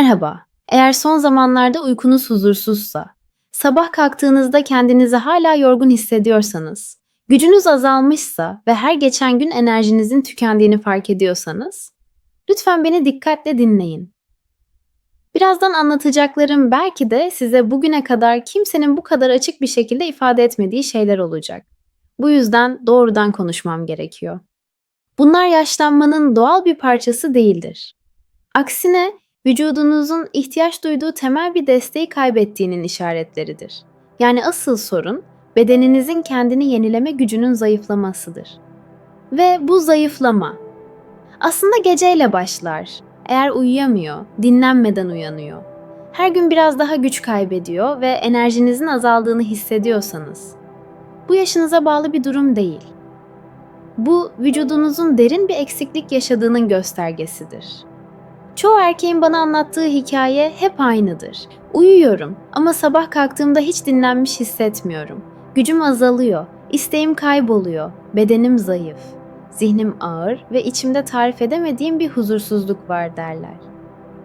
Merhaba. Eğer son zamanlarda uykunuz huzursuzsa, sabah kalktığınızda kendinizi hala yorgun hissediyorsanız, gücünüz azalmışsa ve her geçen gün enerjinizin tükendiğini fark ediyorsanız, lütfen beni dikkatle dinleyin. Birazdan anlatacaklarım belki de size bugüne kadar kimsenin bu kadar açık bir şekilde ifade etmediği şeyler olacak. Bu yüzden doğrudan konuşmam gerekiyor. Bunlar yaşlanmanın doğal bir parçası değildir. Aksine vücudunuzun ihtiyaç duyduğu temel bir desteği kaybettiğinin işaretleridir. Yani asıl sorun bedeninizin kendini yenileme gücünün zayıflamasıdır. Ve bu zayıflama aslında geceyle başlar. Eğer uyuyamıyor, dinlenmeden uyanıyor. Her gün biraz daha güç kaybediyor ve enerjinizin azaldığını hissediyorsanız. Bu yaşınıza bağlı bir durum değil. Bu vücudunuzun derin bir eksiklik yaşadığının göstergesidir. Çoğu erkeğin bana anlattığı hikaye hep aynıdır. Uyuyorum ama sabah kalktığımda hiç dinlenmiş hissetmiyorum. Gücüm azalıyor, isteğim kayboluyor, bedenim zayıf, zihnim ağır ve içimde tarif edemediğim bir huzursuzluk var derler.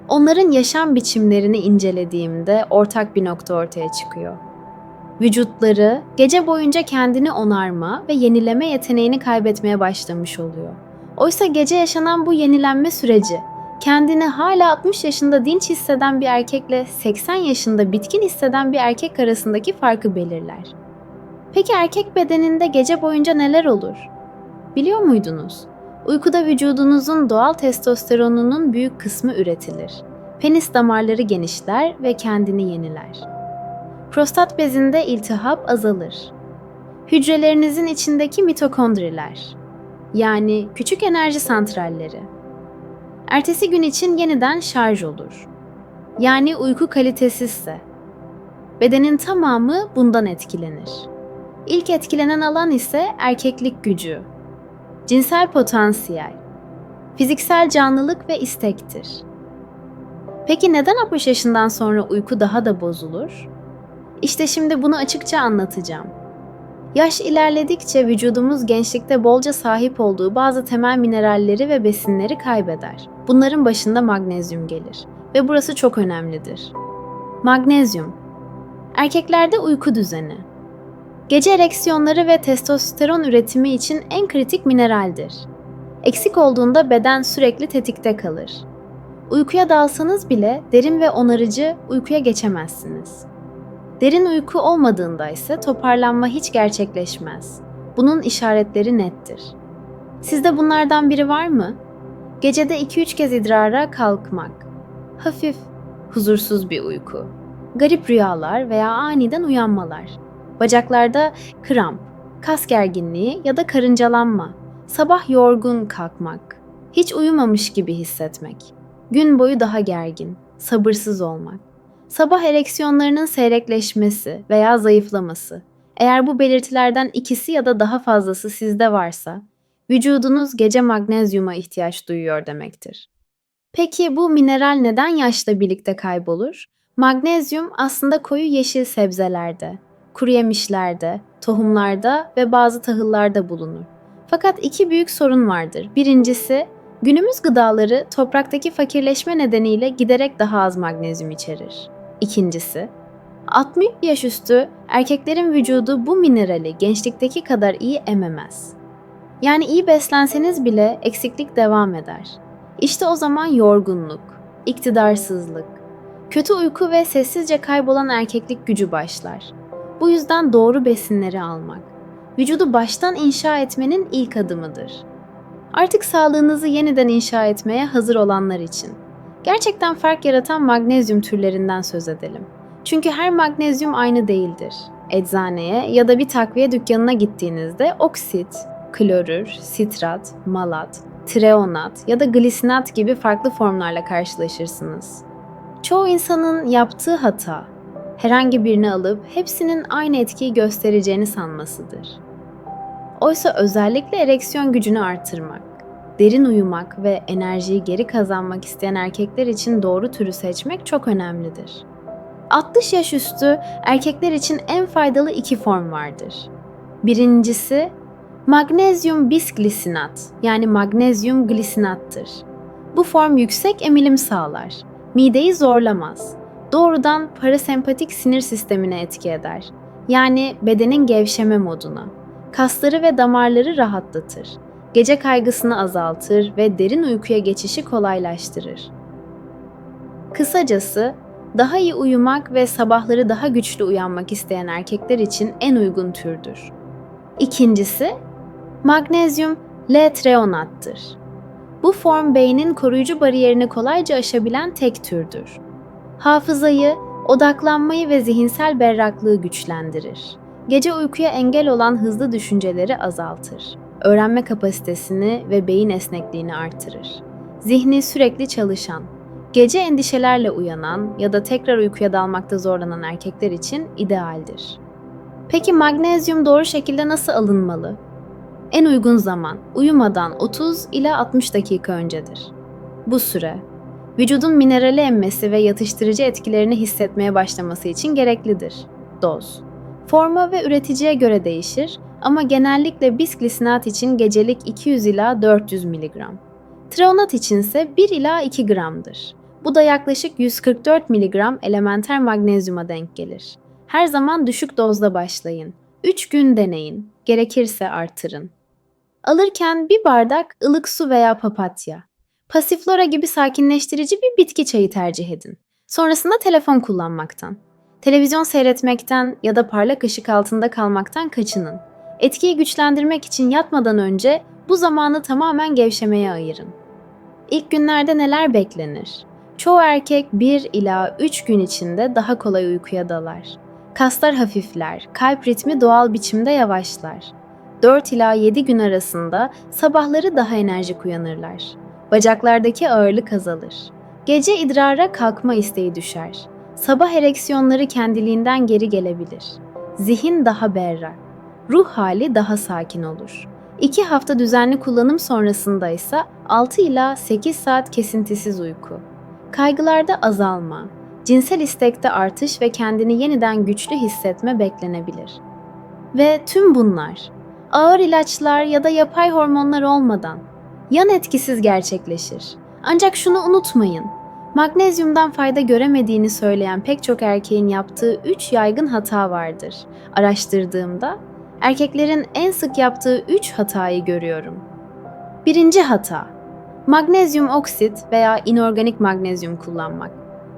Onların yaşam biçimlerini incelediğimde ortak bir nokta ortaya çıkıyor. Vücutları gece boyunca kendini onarma ve yenileme yeteneğini kaybetmeye başlamış oluyor. Oysa gece yaşanan bu yenilenme süreci kendini hala 60 yaşında dinç hisseden bir erkekle 80 yaşında bitkin hisseden bir erkek arasındaki farkı belirler. Peki erkek bedeninde gece boyunca neler olur? Biliyor muydunuz? Uykuda vücudunuzun doğal testosteronunun büyük kısmı üretilir. Penis damarları genişler ve kendini yeniler. Prostat bezinde iltihap azalır. Hücrelerinizin içindeki mitokondriler, yani küçük enerji santralleri, ertesi gün için yeniden şarj olur. Yani uyku kalitesizse. Bedenin tamamı bundan etkilenir. İlk etkilenen alan ise erkeklik gücü, cinsel potansiyel, fiziksel canlılık ve istektir. Peki neden 60 yaşından sonra uyku daha da bozulur? İşte şimdi bunu açıkça anlatacağım. Yaş ilerledikçe vücudumuz gençlikte bolca sahip olduğu bazı temel mineralleri ve besinleri kaybeder. Bunların başında magnezyum gelir ve burası çok önemlidir. Magnezyum Erkeklerde uyku düzeni Gece ereksiyonları ve testosteron üretimi için en kritik mineraldir. Eksik olduğunda beden sürekli tetikte kalır. Uykuya dalsanız bile derin ve onarıcı uykuya geçemezsiniz. Derin uyku olmadığında ise toparlanma hiç gerçekleşmez. Bunun işaretleri nettir. Sizde bunlardan biri var mı? Gecede 2-3 kez idrara kalkmak. Hafif, huzursuz bir uyku. Garip rüyalar veya aniden uyanmalar. Bacaklarda kramp, kas gerginliği ya da karıncalanma. Sabah yorgun kalkmak. Hiç uyumamış gibi hissetmek. Gün boyu daha gergin, sabırsız olmak. Sabah ereksiyonlarının seyrekleşmesi veya zayıflaması. Eğer bu belirtilerden ikisi ya da daha fazlası sizde varsa, vücudunuz gece magnezyuma ihtiyaç duyuyor demektir. Peki bu mineral neden yaşla birlikte kaybolur? Magnezyum aslında koyu yeşil sebzelerde, kuru yemişlerde, tohumlarda ve bazı tahıllarda bulunur. Fakat iki büyük sorun vardır. Birincisi, günümüz gıdaları topraktaki fakirleşme nedeniyle giderek daha az magnezyum içerir. İkincisi, 60 yaş üstü erkeklerin vücudu bu minerali gençlikteki kadar iyi ememez. Yani iyi beslenseniz bile eksiklik devam eder. İşte o zaman yorgunluk, iktidarsızlık, kötü uyku ve sessizce kaybolan erkeklik gücü başlar. Bu yüzden doğru besinleri almak, vücudu baştan inşa etmenin ilk adımıdır. Artık sağlığınızı yeniden inşa etmeye hazır olanlar için. Gerçekten fark yaratan magnezyum türlerinden söz edelim. Çünkü her magnezyum aynı değildir. Eczaneye ya da bir takviye dükkanına gittiğinizde oksit, klorür, sitrat, malat, treonat ya da glisinat gibi farklı formlarla karşılaşırsınız. Çoğu insanın yaptığı hata, herhangi birini alıp hepsinin aynı etkiyi göstereceğini sanmasıdır. Oysa özellikle ereksiyon gücünü artırmak, derin uyumak ve enerjiyi geri kazanmak isteyen erkekler için doğru türü seçmek çok önemlidir. 60 yaş üstü erkekler için en faydalı iki form vardır. Birincisi magnezyum bisglisinat yani magnezyum glisinattır. Bu form yüksek emilim sağlar. Mideyi zorlamaz. Doğrudan parasempatik sinir sistemine etki eder. Yani bedenin gevşeme moduna. Kasları ve damarları rahatlatır. Gece kaygısını azaltır ve derin uykuya geçişi kolaylaştırır. Kısacası daha iyi uyumak ve sabahları daha güçlü uyanmak isteyen erkekler için en uygun türdür. İkincisi, magnezyum L-treonattır. Bu form beynin koruyucu bariyerini kolayca aşabilen tek türdür. Hafızayı, odaklanmayı ve zihinsel berraklığı güçlendirir. Gece uykuya engel olan hızlı düşünceleri azaltır. Öğrenme kapasitesini ve beyin esnekliğini artırır. Zihni sürekli çalışan, gece endişelerle uyanan ya da tekrar uykuya dalmakta zorlanan erkekler için idealdir. Peki magnezyum doğru şekilde nasıl alınmalı? En uygun zaman uyumadan 30 ila 60 dakika öncedir. Bu süre vücudun minerali emmesi ve yatıştırıcı etkilerini hissetmeye başlaması için gereklidir. Doz Forma ve üreticiye göre değişir ama genellikle bisglisinat için gecelik 200 ila 400 mg. Treonat içinse 1 ila 2 gramdır. Bu da yaklaşık 144 mg elementer magnezyuma denk gelir. Her zaman düşük dozda başlayın. 3 gün deneyin. Gerekirse artırın. Alırken bir bardak ılık su veya papatya. Pasiflora gibi sakinleştirici bir bitki çayı tercih edin. Sonrasında telefon kullanmaktan. Televizyon seyretmekten ya da parlak ışık altında kalmaktan kaçının. Etkiyi güçlendirmek için yatmadan önce bu zamanı tamamen gevşemeye ayırın. İlk günlerde neler beklenir? Çoğu erkek 1 ila 3 gün içinde daha kolay uykuya dalar. Kaslar hafifler, kalp ritmi doğal biçimde yavaşlar. 4 ila 7 gün arasında sabahları daha enerjik uyanırlar. Bacaklardaki ağırlık azalır. Gece idrara kalkma isteği düşer. Sabah ereksiyonları kendiliğinden geri gelebilir. Zihin daha berrak. Ruh hali daha sakin olur. 2 hafta düzenli kullanım sonrasında ise 6 ila 8 saat kesintisiz uyku. Kaygılarda azalma, cinsel istekte artış ve kendini yeniden güçlü hissetme beklenebilir. Ve tüm bunlar ağır ilaçlar ya da yapay hormonlar olmadan yan etkisiz gerçekleşir. Ancak şunu unutmayın. Magnezyumdan fayda göremediğini söyleyen pek çok erkeğin yaptığı 3 yaygın hata vardır. Araştırdığımda erkeklerin en sık yaptığı 3 hatayı görüyorum. Birinci hata. Magnezyum oksit veya inorganik magnezyum kullanmak.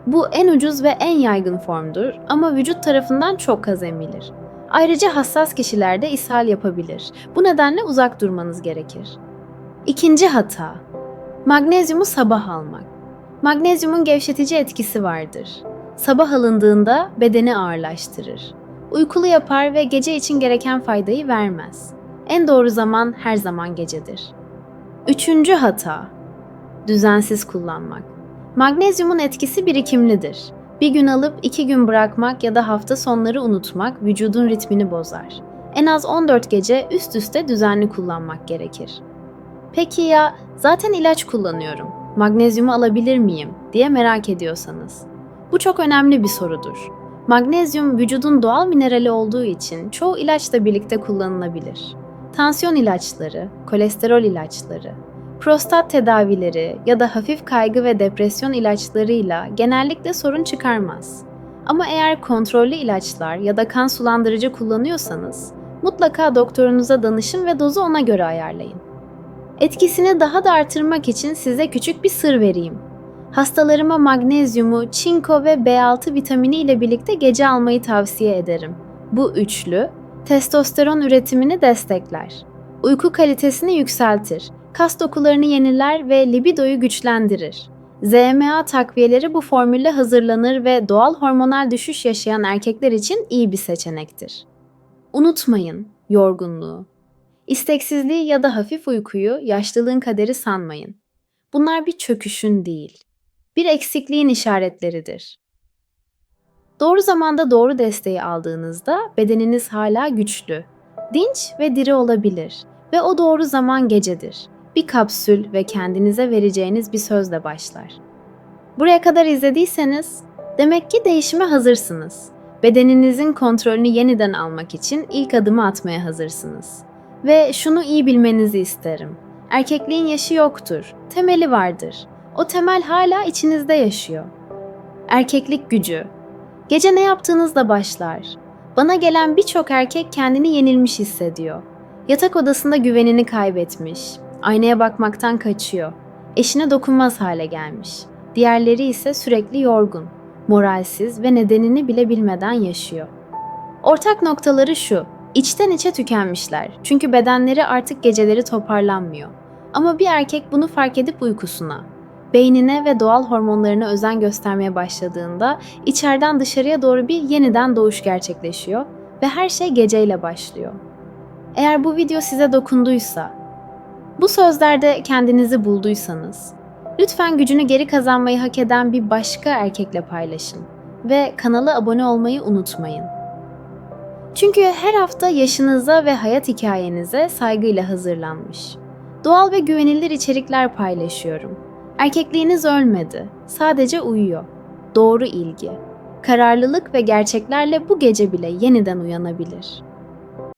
Bu en ucuz ve en yaygın formdur ama vücut tarafından çok az emilir. Ayrıca hassas kişilerde ishal yapabilir. Bu nedenle uzak durmanız gerekir. İkinci hata. Magnezyumu sabah almak. Magnezyumun gevşetici etkisi vardır. Sabah alındığında bedeni ağırlaştırır. Uykulu yapar ve gece için gereken faydayı vermez. En doğru zaman her zaman gecedir. Üçüncü hata. Düzensiz kullanmak. Magnezyumun etkisi birikimlidir. Bir gün alıp iki gün bırakmak ya da hafta sonları unutmak vücudun ritmini bozar. En az 14 gece üst üste düzenli kullanmak gerekir. Peki ya zaten ilaç kullanıyorum. Magnezyumu alabilir miyim diye merak ediyorsanız. Bu çok önemli bir sorudur. Magnezyum vücudun doğal minerali olduğu için çoğu ilaçla birlikte kullanılabilir. Tansiyon ilaçları, kolesterol ilaçları, prostat tedavileri ya da hafif kaygı ve depresyon ilaçlarıyla genellikle sorun çıkarmaz. Ama eğer kontrollü ilaçlar ya da kan sulandırıcı kullanıyorsanız mutlaka doktorunuza danışın ve dozu ona göre ayarlayın. Etkisini daha da artırmak için size küçük bir sır vereyim. Hastalarıma magnezyumu, çinko ve B6 vitamini ile birlikte gece almayı tavsiye ederim. Bu üçlü testosteron üretimini destekler. Uyku kalitesini yükseltir, kas dokularını yeniler ve libidoyu güçlendirir. ZMA takviyeleri bu formülle hazırlanır ve doğal hormonal düşüş yaşayan erkekler için iyi bir seçenektir. Unutmayın yorgunluğu. İsteksizliği ya da hafif uykuyu yaşlılığın kaderi sanmayın. Bunlar bir çöküşün değil, bir eksikliğin işaretleridir. Doğru zamanda doğru desteği aldığınızda bedeniniz hala güçlü, dinç ve diri olabilir ve o doğru zaman gecedir. Bir kapsül ve kendinize vereceğiniz bir sözle başlar. Buraya kadar izlediyseniz demek ki değişime hazırsınız. Bedeninizin kontrolünü yeniden almak için ilk adımı atmaya hazırsınız. Ve şunu iyi bilmenizi isterim. Erkekliğin yaşı yoktur, temeli vardır. O temel hala içinizde yaşıyor. Erkeklik gücü. Gece ne yaptığınızda başlar. Bana gelen birçok erkek kendini yenilmiş hissediyor. Yatak odasında güvenini kaybetmiş. Aynaya bakmaktan kaçıyor. Eşine dokunmaz hale gelmiş. Diğerleri ise sürekli yorgun, moralsiz ve nedenini bile bilmeden yaşıyor. Ortak noktaları şu. içten içe tükenmişler. Çünkü bedenleri artık geceleri toparlanmıyor. Ama bir erkek bunu fark edip uykusuna, beynine ve doğal hormonlarına özen göstermeye başladığında içeriden dışarıya doğru bir yeniden doğuş gerçekleşiyor ve her şey geceyle başlıyor. Eğer bu video size dokunduysa, bu sözlerde kendinizi bulduysanız, lütfen gücünü geri kazanmayı hak eden bir başka erkekle paylaşın ve kanala abone olmayı unutmayın. Çünkü her hafta yaşınıza ve hayat hikayenize saygıyla hazırlanmış. Doğal ve güvenilir içerikler paylaşıyorum. Erkekliğiniz ölmedi, sadece uyuyor. Doğru ilgi, kararlılık ve gerçeklerle bu gece bile yeniden uyanabilir.